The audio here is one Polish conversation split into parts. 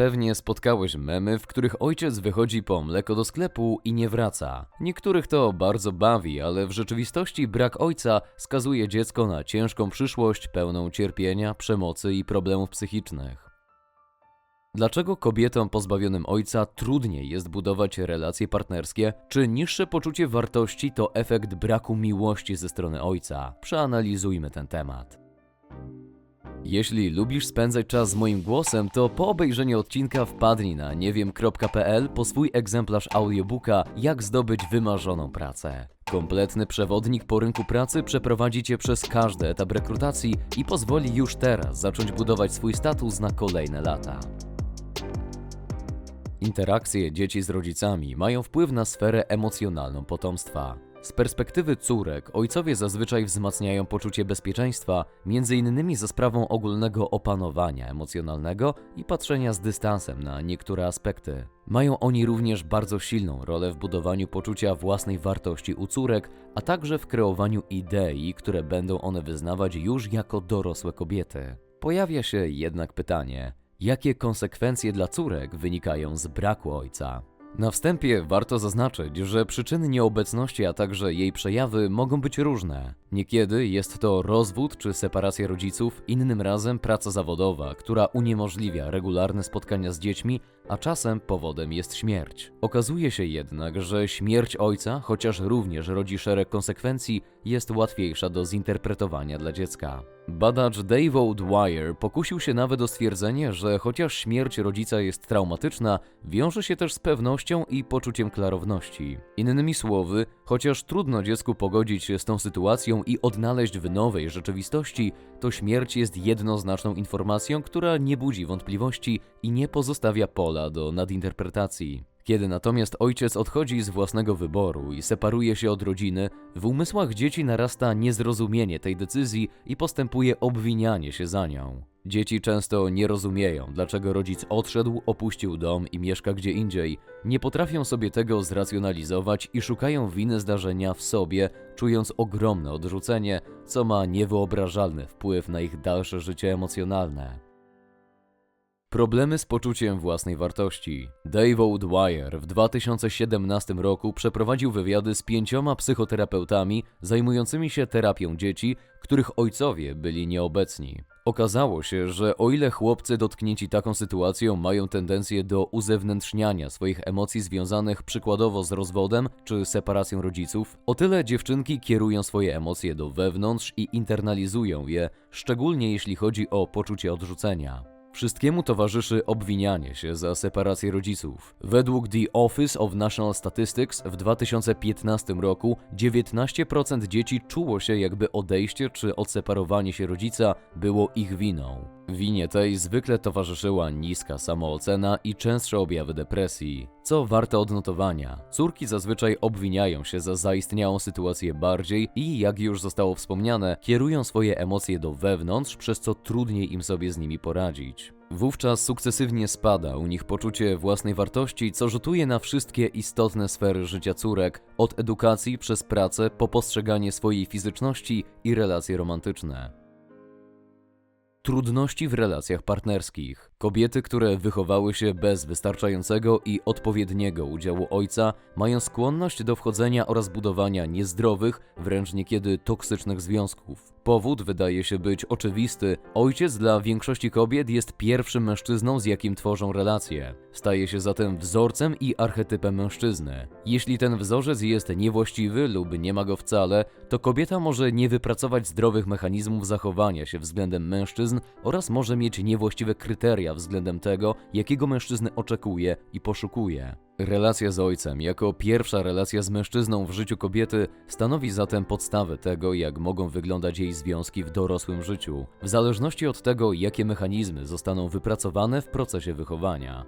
Pewnie spotkałeś memy, w których ojciec wychodzi po mleko do sklepu i nie wraca. Niektórych to bardzo bawi, ale w rzeczywistości brak ojca skazuje dziecko na ciężką przyszłość pełną cierpienia, przemocy i problemów psychicznych. Dlaczego kobietom pozbawionym ojca trudniej jest budować relacje partnerskie? Czy niższe poczucie wartości to efekt braku miłości ze strony ojca? Przeanalizujmy ten temat. Jeśli lubisz spędzać czas z moim głosem, to po obejrzeniu odcinka wpadnij na niewiem.pl po swój egzemplarz audiobooka Jak zdobyć wymarzoną pracę. Kompletny przewodnik po rynku pracy przeprowadzi Cię przez każdy etap rekrutacji i pozwoli już teraz zacząć budować swój status na kolejne lata. Interakcje dzieci z rodzicami mają wpływ na sferę emocjonalną potomstwa. Z perspektywy córek, ojcowie zazwyczaj wzmacniają poczucie bezpieczeństwa, między innymi za sprawą ogólnego opanowania emocjonalnego i patrzenia z dystansem na niektóre aspekty. Mają oni również bardzo silną rolę w budowaniu poczucia własnej wartości u córek, a także w kreowaniu idei, które będą one wyznawać już jako dorosłe kobiety. Pojawia się jednak pytanie, Jakie konsekwencje dla córek wynikają z braku ojca? Na wstępie warto zaznaczyć, że przyczyny nieobecności, a także jej przejawy mogą być różne. Niekiedy jest to rozwód czy separacja rodziców, innym razem praca zawodowa, która uniemożliwia regularne spotkania z dziećmi, a czasem powodem jest śmierć. Okazuje się jednak, że śmierć ojca, chociaż również rodzi szereg konsekwencji, jest łatwiejsza do zinterpretowania dla dziecka. Badacz Dave Dwyer pokusił się nawet o stwierdzenie, że chociaż śmierć rodzica jest traumatyczna, wiąże się też z pewnością i poczuciem klarowności. Innymi słowy, chociaż trudno dziecku pogodzić się z tą sytuacją i odnaleźć w nowej rzeczywistości, to śmierć jest jednoznaczną informacją, która nie budzi wątpliwości i nie pozostawia pola do nadinterpretacji. Kiedy natomiast ojciec odchodzi z własnego wyboru i separuje się od rodziny, w umysłach dzieci narasta niezrozumienie tej decyzji i postępuje obwinianie się za nią. Dzieci często nie rozumieją, dlaczego rodzic odszedł, opuścił dom i mieszka gdzie indziej, nie potrafią sobie tego zracjonalizować i szukają winy zdarzenia w sobie, czując ogromne odrzucenie, co ma niewyobrażalny wpływ na ich dalsze życie emocjonalne. Problemy z poczuciem własnej wartości. Dave Dwyer w 2017 roku przeprowadził wywiady z pięcioma psychoterapeutami zajmującymi się terapią dzieci, których ojcowie byli nieobecni. Okazało się, że o ile chłopcy dotknięci taką sytuacją mają tendencję do uzewnętrzniania swoich emocji związanych przykładowo z rozwodem czy separacją rodziców, o tyle dziewczynki kierują swoje emocje do wewnątrz i internalizują je, szczególnie jeśli chodzi o poczucie odrzucenia. Wszystkiemu towarzyszy obwinianie się za separację rodziców. Według The Office of National Statistics w 2015 roku 19% dzieci czuło się jakby odejście czy odseparowanie się rodzica było ich winą. Winie tej zwykle towarzyszyła niska samoocena i częstsze objawy depresji. Co warte odnotowania, córki zazwyczaj obwiniają się za zaistniałą sytuację bardziej i, jak już zostało wspomniane, kierują swoje emocje do wewnątrz, przez co trudniej im sobie z nimi poradzić. Wówczas sukcesywnie spada u nich poczucie własnej wartości, co rzutuje na wszystkie istotne sfery życia córek, od edukacji przez pracę po postrzeganie swojej fizyczności i relacje romantyczne. Trudności w relacjach partnerskich. Kobiety, które wychowały się bez wystarczającego i odpowiedniego udziału ojca, mają skłonność do wchodzenia oraz budowania niezdrowych, wręcz niekiedy toksycznych związków. Powód wydaje się być oczywisty. Ojciec dla większości kobiet jest pierwszym mężczyzną, z jakim tworzą relacje. Staje się zatem wzorcem i archetypem mężczyzny. Jeśli ten wzorzec jest niewłaściwy lub nie ma go wcale, to kobieta może nie wypracować zdrowych mechanizmów zachowania się względem mężczyzn oraz może mieć niewłaściwe kryteria względem tego, jakiego mężczyzny oczekuje i poszukuje. Relacja z ojcem, jako pierwsza relacja z mężczyzną w życiu kobiety, stanowi zatem podstawę tego, jak mogą wyglądać jej związki w dorosłym życiu, w zależności od tego, jakie mechanizmy zostaną wypracowane w procesie wychowania.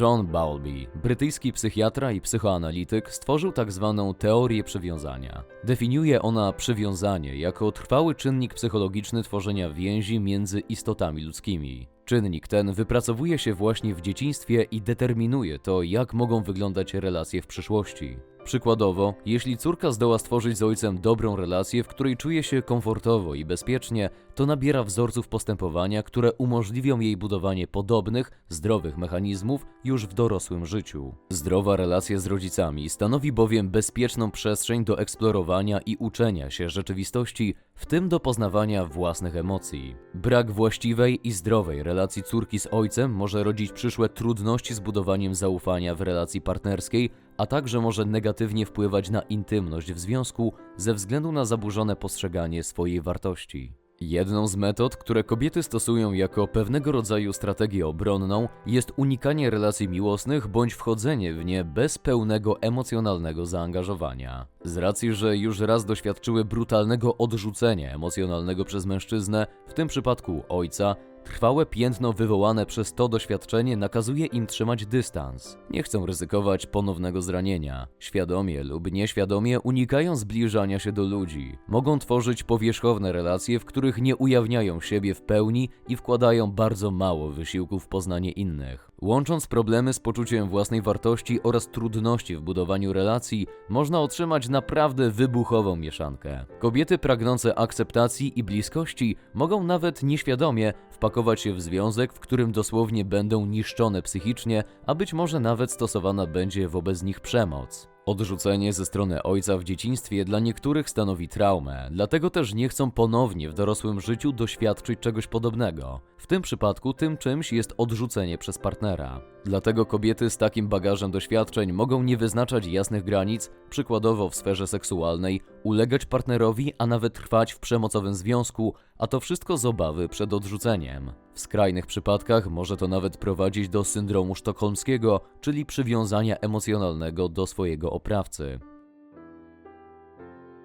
John Bowlby, brytyjski psychiatra i psychoanalityk, stworzył tak zwaną teorię przywiązania. Definiuje ona przywiązanie jako trwały czynnik psychologiczny tworzenia więzi między istotami ludzkimi. Czynnik ten wypracowuje się właśnie w dzieciństwie i determinuje to, jak mogą wyglądać relacje w przyszłości. Przykładowo, jeśli córka zdoła stworzyć z ojcem dobrą relację, w której czuje się komfortowo i bezpiecznie, to nabiera wzorców postępowania, które umożliwią jej budowanie podobnych, zdrowych mechanizmów już w dorosłym życiu. Zdrowa relacja z rodzicami stanowi bowiem bezpieczną przestrzeń do eksplorowania i uczenia się rzeczywistości, w tym do poznawania własnych emocji. Brak właściwej i zdrowej relacji córki z ojcem może rodzić przyszłe trudności z budowaniem zaufania w relacji partnerskiej, a także może negatywnie wpływać na intymność w związku ze względu na zaburzone postrzeganie swojej wartości. Jedną z metod, które kobiety stosują jako pewnego rodzaju strategię obronną, jest unikanie relacji miłosnych bądź wchodzenie w nie bez pełnego emocjonalnego zaangażowania. Z racji, że już raz doświadczyły brutalnego odrzucenia emocjonalnego przez mężczyznę, w tym przypadku ojca, Trwałe piętno wywołane przez to doświadczenie nakazuje im trzymać dystans. Nie chcą ryzykować ponownego zranienia. Świadomie lub nieświadomie unikają zbliżania się do ludzi. Mogą tworzyć powierzchowne relacje, w których nie ujawniają siebie w pełni i wkładają bardzo mało wysiłku w poznanie innych. Łącząc problemy z poczuciem własnej wartości oraz trudności w budowaniu relacji, można otrzymać naprawdę wybuchową mieszankę. Kobiety pragnące akceptacji i bliskości mogą nawet nieświadomie wpakować się w związek, w którym dosłownie będą niszczone psychicznie, a być może nawet stosowana będzie wobec nich przemoc. Odrzucenie ze strony ojca w dzieciństwie dla niektórych stanowi traumę, dlatego też nie chcą ponownie w dorosłym życiu doświadczyć czegoś podobnego. W tym przypadku tym czymś jest odrzucenie przez partnera. Dlatego kobiety z takim bagażem doświadczeń mogą nie wyznaczać jasnych granic, przykładowo w sferze seksualnej, ulegać partnerowi, a nawet trwać w przemocowym związku, a to wszystko z obawy przed odrzuceniem. W skrajnych przypadkach może to nawet prowadzić do syndromu sztokholmskiego, czyli przywiązania emocjonalnego do swojego oprawcy.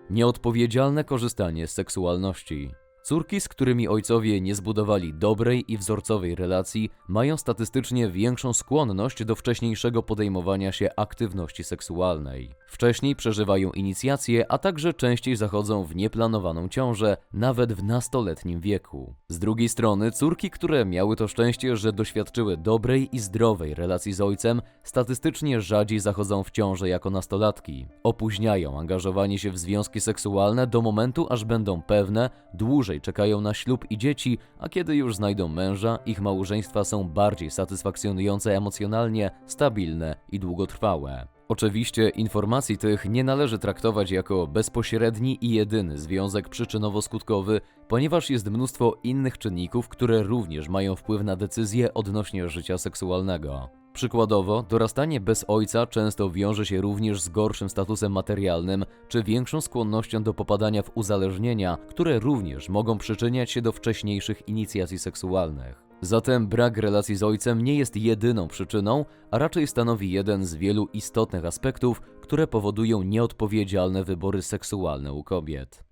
Nieodpowiedzialne korzystanie z seksualności. Córki, z którymi ojcowie nie zbudowali dobrej i wzorcowej relacji, mają statystycznie większą skłonność do wcześniejszego podejmowania się aktywności seksualnej. Wcześniej przeżywają inicjację, a także częściej zachodzą w nieplanowaną ciążę, nawet w nastoletnim wieku. Z drugiej strony, córki, które miały to szczęście, że doświadczyły dobrej i zdrowej relacji z ojcem, statystycznie rzadziej zachodzą w ciążę jako nastolatki. Opóźniają angażowanie się w związki seksualne do momentu, aż będą pewne, dłużej czekają na ślub i dzieci, a kiedy już znajdą męża, ich małżeństwa są bardziej satysfakcjonujące emocjonalnie, stabilne i długotrwałe. Oczywiście informacji tych nie należy traktować jako bezpośredni i jedyny związek przyczynowo-skutkowy, ponieważ jest mnóstwo innych czynników, które również mają wpływ na decyzje odnośnie życia seksualnego. Przykładowo, dorastanie bez ojca często wiąże się również z gorszym statusem materialnym czy większą skłonnością do popadania w uzależnienia, które również mogą przyczyniać się do wcześniejszych inicjacji seksualnych. Zatem brak relacji z ojcem nie jest jedyną przyczyną, a raczej stanowi jeden z wielu istotnych aspektów, które powodują nieodpowiedzialne wybory seksualne u kobiet.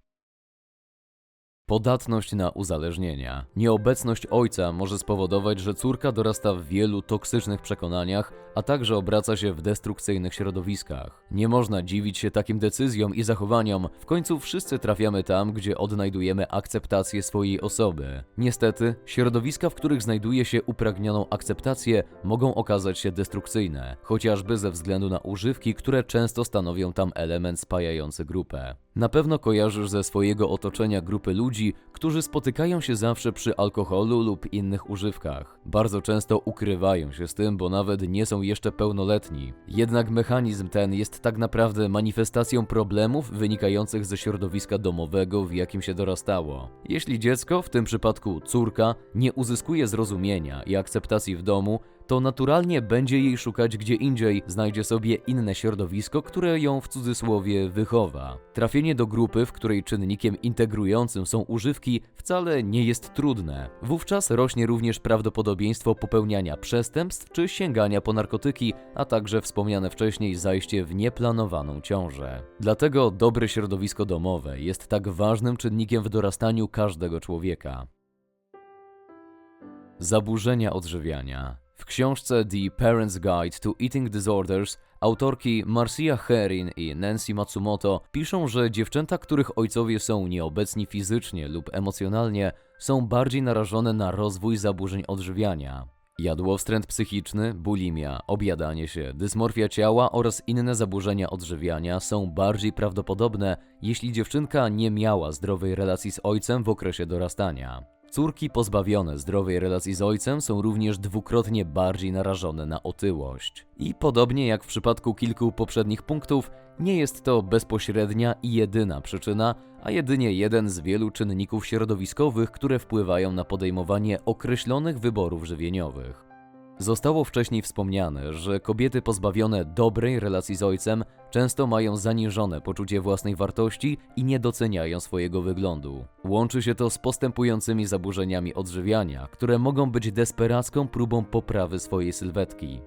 Podatność na uzależnienia. Nieobecność ojca może spowodować, że córka dorasta w wielu toksycznych przekonaniach, a także obraca się w destrukcyjnych środowiskach. Nie można dziwić się takim decyzjom i zachowaniom, w końcu wszyscy trafiamy tam, gdzie odnajdujemy akceptację swojej osoby. Niestety, środowiska, w których znajduje się upragnioną akceptację, mogą okazać się destrukcyjne, chociażby ze względu na używki, które często stanowią tam element spajający grupę. Na pewno kojarzysz ze swojego otoczenia grupy ludzi, którzy spotykają się zawsze przy alkoholu lub innych używkach. Bardzo często ukrywają się z tym, bo nawet nie są jeszcze pełnoletni. Jednak mechanizm ten jest tak naprawdę manifestacją problemów wynikających ze środowiska domowego, w jakim się dorastało. Jeśli dziecko, w tym przypadku córka, nie uzyskuje zrozumienia i akceptacji w domu, to naturalnie będzie jej szukać gdzie indziej, znajdzie sobie inne środowisko, które ją w cudzysłowie wychowa. Trafienie do grupy, w której czynnikiem integrującym są używki, wcale nie jest trudne. Wówczas rośnie również prawdopodobieństwo popełniania przestępstw czy sięgania po narkotyki, a także wspomniane wcześniej zajście w nieplanowaną ciążę. Dlatego dobre środowisko domowe jest tak ważnym czynnikiem w dorastaniu każdego człowieka. Zaburzenia odżywiania. W książce The Parent's Guide to Eating Disorders autorki Marcia Herin i Nancy Matsumoto piszą, że dziewczęta, których ojcowie są nieobecni fizycznie lub emocjonalnie, są bardziej narażone na rozwój zaburzeń odżywiania. Jadłowstręt psychiczny, bulimia, objadanie się, dysmorfia ciała oraz inne zaburzenia odżywiania są bardziej prawdopodobne, jeśli dziewczynka nie miała zdrowej relacji z ojcem w okresie dorastania. Córki pozbawione zdrowej relacji z ojcem są również dwukrotnie bardziej narażone na otyłość. I podobnie jak w przypadku kilku poprzednich punktów, nie jest to bezpośrednia i jedyna przyczyna, a jedynie jeden z wielu czynników środowiskowych, które wpływają na podejmowanie określonych wyborów żywieniowych. Zostało wcześniej wspomniane, że kobiety pozbawione dobrej relacji z ojcem często mają zaniżone poczucie własnej wartości i nie doceniają swojego wyglądu. Łączy się to z postępującymi zaburzeniami odżywiania, które mogą być desperacką próbą poprawy swojej sylwetki.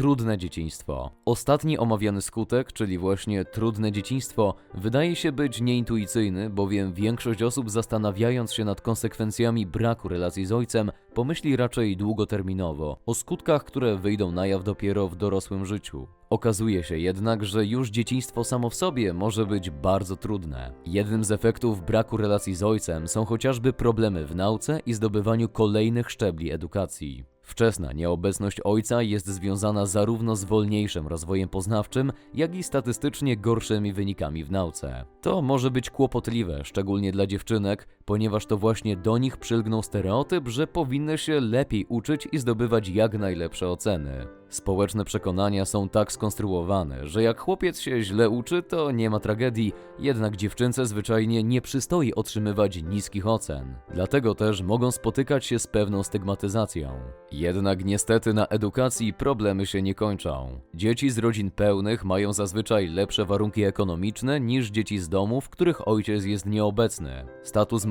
Trudne dzieciństwo. Ostatni omawiany skutek, czyli właśnie trudne dzieciństwo, wydaje się być nieintuicyjny, bowiem większość osób zastanawiając się nad konsekwencjami braku relacji z ojcem, pomyśli raczej długoterminowo o skutkach, które wyjdą na jaw dopiero w dorosłym życiu. Okazuje się jednak, że już dzieciństwo samo w sobie może być bardzo trudne. Jednym z efektów braku relacji z ojcem są chociażby problemy w nauce i zdobywaniu kolejnych szczebli edukacji. Wczesna nieobecność ojca jest związana zarówno z wolniejszym rozwojem poznawczym, jak i statystycznie gorszymi wynikami w nauce. To może być kłopotliwe, szczególnie dla dziewczynek, ponieważ to właśnie do nich przylgnął stereotyp, że powinny się lepiej uczyć i zdobywać jak najlepsze oceny. Społeczne przekonania są tak skonstruowane, że jak chłopiec się źle uczy, to nie ma tragedii, jednak dziewczynce zwyczajnie nie przystoi otrzymywać niskich ocen. Dlatego też mogą spotykać się z pewną stygmatyzacją. Jednak niestety na edukacji problemy się nie kończą. Dzieci z rodzin pełnych mają zazwyczaj lepsze warunki ekonomiczne niż dzieci z domów, których ojciec jest nieobecny. Status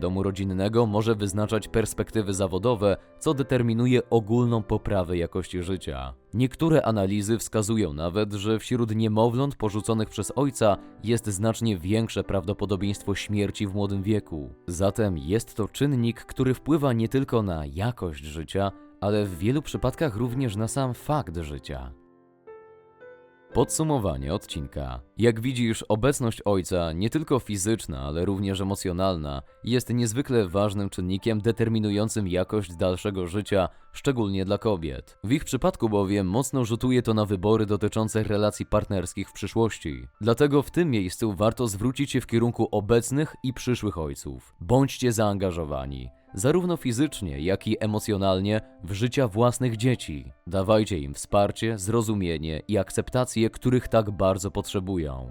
domu rodzinnego może wyznaczać perspektywy zawodowe, co determinuje ogólną poprawę jakości życia. Niektóre analizy wskazują nawet, że wśród niemowląt porzuconych przez ojca jest znacznie większe prawdopodobieństwo śmierci w młodym wieku. Zatem jest to czynnik, który wpływa nie tylko na jakość życia, ale w wielu przypadkach również na sam fakt życia. Podsumowanie odcinka. Jak widzisz, obecność ojca, nie tylko fizyczna, ale również emocjonalna, jest niezwykle ważnym czynnikiem determinującym jakość dalszego życia, szczególnie dla kobiet. W ich przypadku bowiem mocno rzutuje to na wybory dotyczące relacji partnerskich w przyszłości. Dlatego w tym miejscu warto zwrócić się w kierunku obecnych i przyszłych ojców. Bądźcie zaangażowani zarówno fizycznie, jak i emocjonalnie, w życia własnych dzieci. Dawajcie im wsparcie, zrozumienie i akceptację, których tak bardzo potrzebują.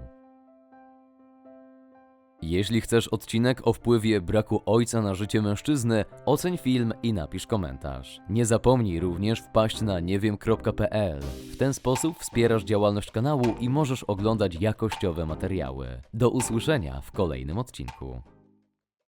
Jeśli chcesz odcinek o wpływie braku ojca na życie mężczyzny, oceń film i napisz komentarz. Nie zapomnij również wpaść na niewiem.pl. W ten sposób wspierasz działalność kanału i możesz oglądać jakościowe materiały. Do usłyszenia w kolejnym odcinku.